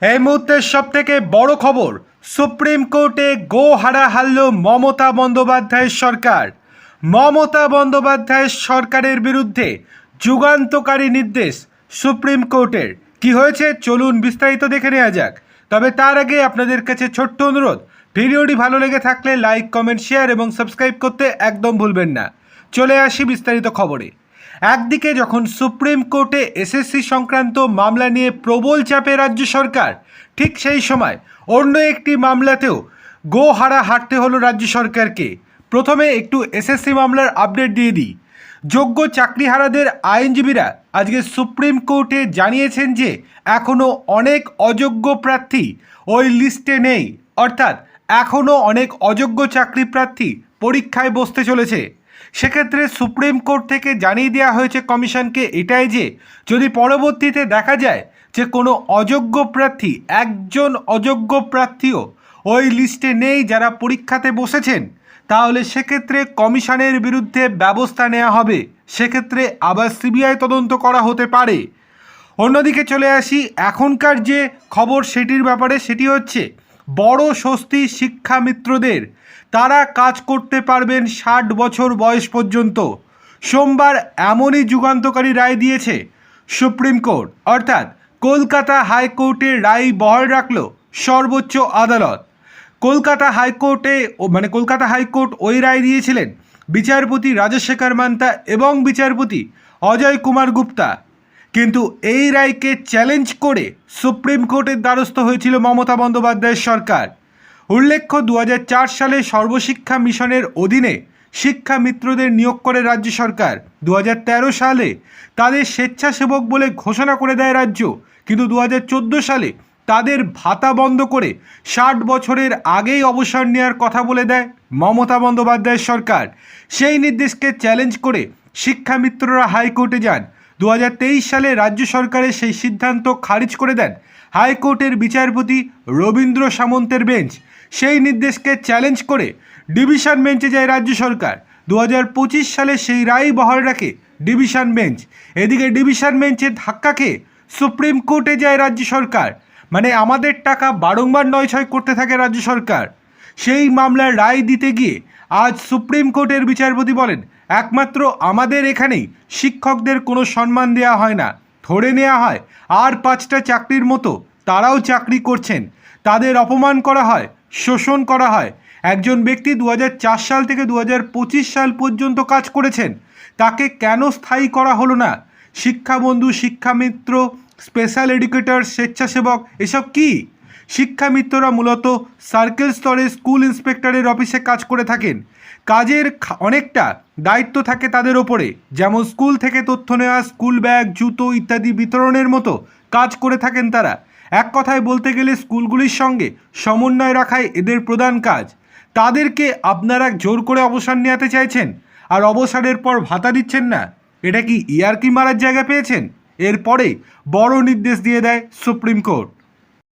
এই মুহূর্তের সব থেকে বড় খবর, সুপ্রিম কোর্টে গো হারা হারল মমতা বন্দ্যোপাধ্যায়ের সরকার। মমতা বন্দ্যোপাধ্যায়ের সরকারের বিরুদ্ধে যুগান্তকারী নির্দেশ সুপ্রিম কোর্টের। কি হয়েছে? চলুন বিস্তারিত দেখে নেওয়া যাক। তবে তার আগে আপনাদের কাছে ছোট্ট অনুরোধ, ভিডিওটি ভালো লেগে থাকলে লাইক, কমেন্ট, শেয়ার এবং সাবস্ক্রাইব করতে একদম ভুলবেন না। চলে আসি বিস্তারিত খবরে। একদিকে যখন সুপ্রিম কোর্টে এসএসসি সংক্রান্ত মামলা নিয়ে প্রবল চাপে রাজ্য সরকার, ঠিক সেই সময় অন্য একটি মামলাতেও গো হারা হারতে হলো রাজ্য সরকারকে। প্রথমে একটু এসএসসি মামলার আপডেট দিয়ে দিই। যোগ্য চাকরিহারাদের আইনজীবীরা আজকে সুপ্রিম কোর্টে জানিয়েছেন যে এখনও অনেক অযোগ্য প্রার্থী ওই লিস্টে নেই। অর্থাৎ এখনও অনেক অযোগ্য চাকরি প্রার্থী পরীক্ষায় বসতে চলেছে। সেক্ষেত্রে সুপ্রিম কোর্ট থেকে জানিয়ে দেওয়া হয়েছে কমিশনকে এটাই যে, যদি পরবর্তীতে দেখা যায় যে কোনো অযোগ্য প্রার্থী, একজন অযোগ্য প্রার্থীও ওই লিস্টে নেই যারা পরীক্ষাতে বসেছেন, তাহলে সেক্ষেত্রে কমিশনের বিরুদ্ধে ব্যবস্থা নেওয়া হবে। সেক্ষেত্রে আবার সিবিআই তদন্ত করা হতে পারে। অন্যদিকে চলে আসি, এখনকার যে খবর সেটির ব্যাপারে, সেটি হচ্ছে বড় স্বস্তি শিক্ষা মিত্রদের। তারা কাজ করতে পারবেন ষাট বছর বয়স পর্যন্ত। সোমবার এমনই যুগান্তকারী রায় দিয়েছে সুপ্রিম কোর্ট। অর্থাৎ কলকাতা হাইকোর্টের রায় বহাল রাখল সর্বোচ্চ আদালত। কলকাতা হাইকোর্টে মানে কলকাতা হাইকোর্ট ওই রায় দিয়েছিলেন বিচারপতি রাজশেখর মান্তা এবং বিচারপতি অজয় কুমার গুপ্তা। কিন্তু এই রায়কে চ্যালেঞ্জ করে সুপ্রিম কোর্টের দ্বারস্থ হয়েছিল মমতা বন্দ্যোপাধ্যায়ের সরকার। উল্লেখ্য দু হাজার চার সালে সর্বশিক্ষা মিশনের অধীনে শিক্ষা মিত্রদের নিয়োগ করে রাজ্য সরকার। দু হাজার তেরো সালে তাদের স্বেচ্ছাসেবক বলে ঘোষণা করে দেয় রাজ্য। কিন্তু দু হাজার চোদ্দ সালে তাদের ভাতা বন্ধ করে ষাট বছরের আগেই অবসর নেওয়ার কথা বলে দেয় মমতা বন্দ্যোপাধ্যায়ের সরকার। সেই নির্দেশকে চ্যালেঞ্জ করে শিক্ষামিত্ররা হাইকোর্টে যান। দু হাজার তেইশ সালে রাজ্য সরকারের সেই সিদ্ধান্ত খারিজ করে দেন হাইকোর্টের বিচারপতি রবীন্দ্র সামন্তের বেঞ্চ। সেই নির্দেশকে চ্যালেঞ্জ করে ডিভিশন বেঞ্চে যায় রাজ্য সরকার। দু হাজার পঁচিশ সালে সেই রায় বহাল রাখে ডিভিশন বেঞ্চ। এদিকে ডিভিশন বেঞ্চের ধাক্কা খেয়ে সুপ্রিম কোর্টে যায় রাজ্য সরকার। মানে আমাদের টাকা বারংবার নয় ছয় করতে থাকে রাজ্য সরকার। সেই মামলার রায় দিতে গিয়ে আজ সুপ্রিম কোর্টের বিচারপতি বলেন, একমাত্র আমাদের এখানেই শিক্ষকদের কোনো সম্মান দেওয়া হয় না, ধরে নেওয়া হয় আর পাঁচটা চাকরির মতো তারাও চাকরি করছেন। তাদের অপমান করা হয়, শোষণ করা হয়। একজন ব্যক্তি দু হাজার চার সাল থেকে দু হাজার পঁচিশ সাল পর্যন্ত কাজ করেছেন। তাকে কেন স্থায়ী করা হলো না? শিক্ষাবন্ধু, শিক্ষামিত্র স্পেশাল এডুকেটর স্বেচ্ছাসেবক, এসব কি? শিক্ষামিত্ররা মূলত সার্কেল স্তরে স্কুল ইন্সপেক্টরের অফিসে কাজ করে থাকেন। কাজের অনেকটা দায়িত্ব থাকে তাদের ওপরে। যেমন স্কুল থেকে তথ্য নেওয়া, স্কুল ব্যাগ, জুতো ইত্যাদি বিতরণের মতো কাজ করে থাকেন তারা। এক কথায় বলতে গেলে স্কুলগুলির সঙ্গে সমন্বয় রাখাই এদের প্রধান কাজ। তাদেরকে আপনারা জোর করে অবসর নেওয়াতে চাইছেন? আর অবসরের পর ভাতা দিচ্ছেন না? এটা কি ইয়ারকি মারার জায়গা পেয়েছেন? এরপরে বড় নির্দেশ দিয়ে দেয় সুপ্রিম কোর্ট।